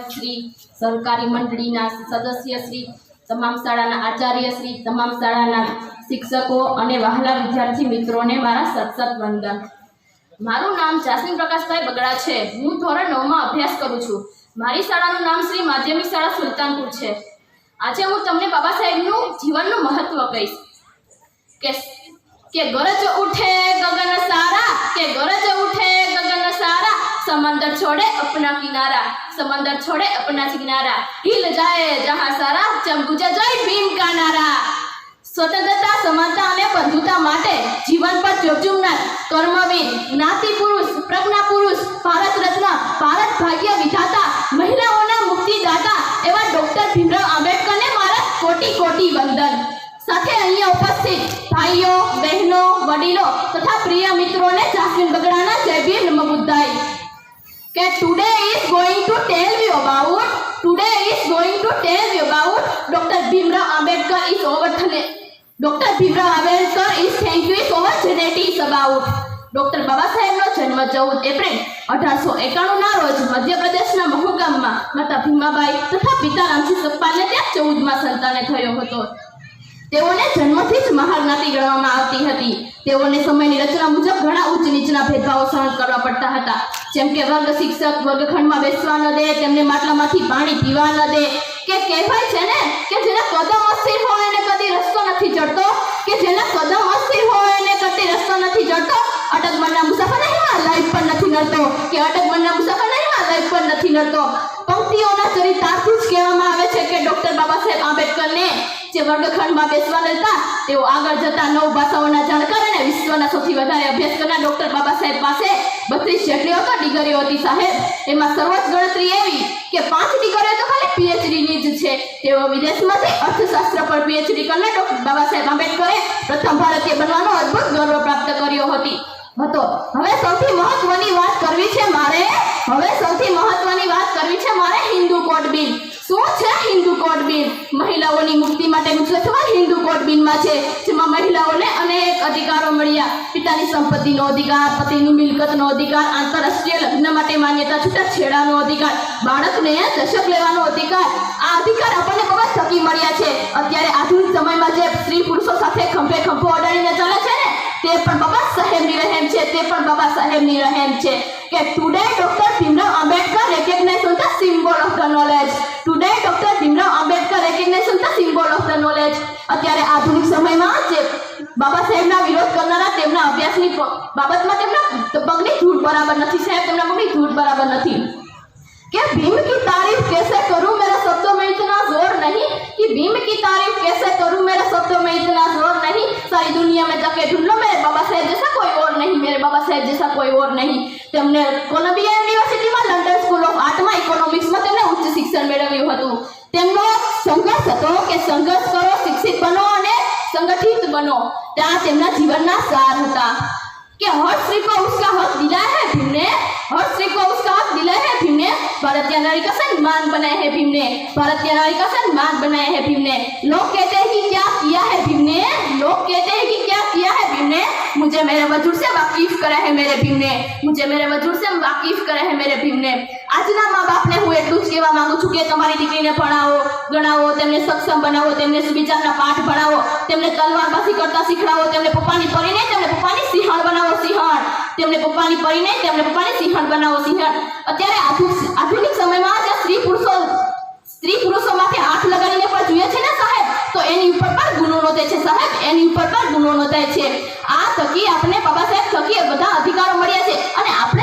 શ્રી સરકારી મંડળીના સદસ્યશ્રી તમામ શાળાના આચાર્યશ્રી તમામ શાળાના શિક્ષકો અને વહાલા વિદ્યાર્થી મિત્રોને મારા સતસત વંદન. મારું નામ જાસ્મીન પ્રકાશભાઈ બગડા છે. હું ધોરણ નવમાં અભ્યાસ કરું છું. મારી શાળાનું નામ શ્રી માધ્યમિક શાળા સુલતાનપુર છે. આજે હું તમને બાબા સાહેબનું જીવનનું મહત્વ કહીશ. કે કે ગરજ ઉઠે ગગન સમંદર છોડે અપના કિનારા, સમંદર છોડે અપના કિનારા. હિલ જાય જહા સારા, જમ ગુજર જાય ભીમ કા સ્વતંત્રતા, સમાનતા અને બંધુતા માટે જીવન પર જોજુમનાર કર્મવીર, જ્ઞાતિ પુરુષ, પ્રજ્ઞા પુરુષ, ભારત રત્ન, ભારત ભાગ્ય વિધાતા, મહિલાઓના મુક્તિદાતા એવા ડોક્ટર ભીમરાવ આંબેડકરને મારા કોટી કોટી વંદન. સાથે અહીંયા ઉપસ્થિત ભાઈઓ, બહેનો, વડીલો તથા પ્રિય મિત્રોને જાસ્મીન બગડાના જય ભીમ નમઃ બુદ્ધાય કે today is going to tell you today today is going to tell you about Dr. Bhimrao Ambedkar is over doctor Bhimrao Ambedkar is thank you is over genetics about doctor Baba સાહેબનો જન્મ ચૌદ April અઢારસો એકાણું ના રોજ મધ્યપ્રદેશના મહુ ગામમાં માતા ભીમાબાઈ તથા પિતા રામજી સકપાલને ત્યાં ચૌદમાં સંતાને થયો હતો. તેઓને જન્મથી જ મહાજ્ઞાતિ ગણવામાં આવતી હતી. તેઓને સમયની રચના મુજબ ઘણા ઉચ્ચ નીચના ભેદભાવો સહન કરવા પડતા હતા. જેમ કે વર્ગ શિક્ષક વર્ગખંડમાં બેસવા ન દે, તેમને માટલામાંથી પાણી પીવા ન દે. કે કહેવાય છે ને કે જેના કદમ અસ્થિર હોય એને કદી રસ્તો નથી ચડતો? કે જેના કદમ અસ્થિર હોય એને કદી રસ્તો નથી ચડતો? અટક મનના મુસાફર નહીં લાઈફ પર નથી નડતો. કે અટક મનના મુસાફર નહીં લાઈફ પર નથી નડતો. પંક્તિઓના આવે છે કે ડોક્ટર બાબા સાહેબ આંબેડકરને જે વર્ગખંડમાં બેસવા હતા તેઓ આગળ જતા નવ ભાષાઓના જાણકાર અને વિશ્વના સૌથી વધારે અભ્યાસ કરનાર ડોક્ટર બાબા સાહેબ પાસે બત્રીસ જેટલી તો ડિગ્રીઓ હતી સાહેબ. એમાં સર્વોચ્ચ ગણતરી એવી કે પાંચ ડિગ્રીઓ તો ખાલી પીએચડીની જ છે. તેઓ વિદેશમાંથી અર્થશાસ્ત્ર પર પીએચડી કરનાર ડોક્ટર બાબા સાહેબ આંબેડકરે પ્રથમ ભારતીય બનવાનો અદ્ભુત ગૌરવ પ્રાપ્ત કર્યો હતી. હતો. હવે સૌથી મહત્વની વાત કરવી છે મારે. હવે સૌથી મહત્વની વાત કરવી છે મારે હિન્દુ કોડ બિલ. અધિકારો મળ્યા. પિતાની સંપત્તિનો અધિકાર, પતિની અધિકાર આ અધિકાર આપણને બહુ જ મળ્યા છે. અત્યારે આધુનિક સમયમાં જે સ્ત્રી પુરુષો સાથે ખંભે ખંભો અડાડીને ચાલે છે ને, તે પણ બાબા સાહેબની રહેમ છે, તે પણ બાબા સાહેબની રહેમ છે. કે symbol of the knowledge today doctor Bhimrao Ambedkar recognise on the symbol of the knowledge અત્યારે આધુનિક સમયમાં જે બાબા સાહેબના વિરોધ કરનારા તેમના અભ્યાસની પ- બાબતમાં તેમના પગની ધૂળ બરાબર નથી સાહેબ તેમના પગની ધૂળ બરાબર નથી कि भीम की तारीफ कैसे करूं मेरे शब्दों में इतना जोर नहीं कि भीम की तारीफ कैसे करूं मेरे शब्दों में इतना जोर नहीं सारी दुनिया में जाके ढूंढ लो मेरे बाबा साहेब जैसा कोई और नहीं मेरे बाबा साहेब जैसा कोई और नहीं તેમને કોલંબિયા યુનિવર્સિટીમાં લંડન સ્કૂલ ઓફ આર્ટમાં ઇકોનોમિક્સમાં તેમણે બનો ત્યાં તેમના જીવનના સાર હતા कि हर स्त्री को उसका हक दिला है भीम ने हर स्त्री को उसका हक दिला है भीम ने भारतीय नारी का सम्मान बनाया है भीम ने भारतीय नारी का सम्मान बनाया है भीम ने लोग कहते हैं कि क्या किया है भीम ने लोग कहते हैं कि क्या किया है भीम ने मुझे मेरे वजूद से वाकिफ करा है मेरे भीम ने मुझे मेरे वजूद से वाकिफ करा है मेरे भीम ने આજના મા બાપને હું એટલું જ કહેવા માંગુ છું કે તમારી દીકરીને ભણાવો, ગણાવો, તેમને સક્ષમ બનાવો, તેમને સુવિચારના પાઠ ભણાવો, તેમને તલવારબાજી કરતા શીખડાવો, તેમને પપ્પાની પરી નહીં તેમને પપ્પાની સિંહણ બનાવો, સિંહણ. તેમને પપ્પાની પરીને તેમને પપ્પાની સિંહણ બનાવો, સિંહણ. અત્યારે આધુનિક સમયમાં જે સ્ત્રી પુરુષો સ્ત્રી પુરુષો આંખ લગાડીને પણ જોઈએ છે ને સાહેબ, તો એની ઉપર પણ ગુનો નોંધાય છે સાહેબ, એની ઉપર પણ ગુનો નોંધાય છે. આ થકી આપણે બાબા સાહેબ થકી બધા અધિકારો મળ્યા છે અને આપણે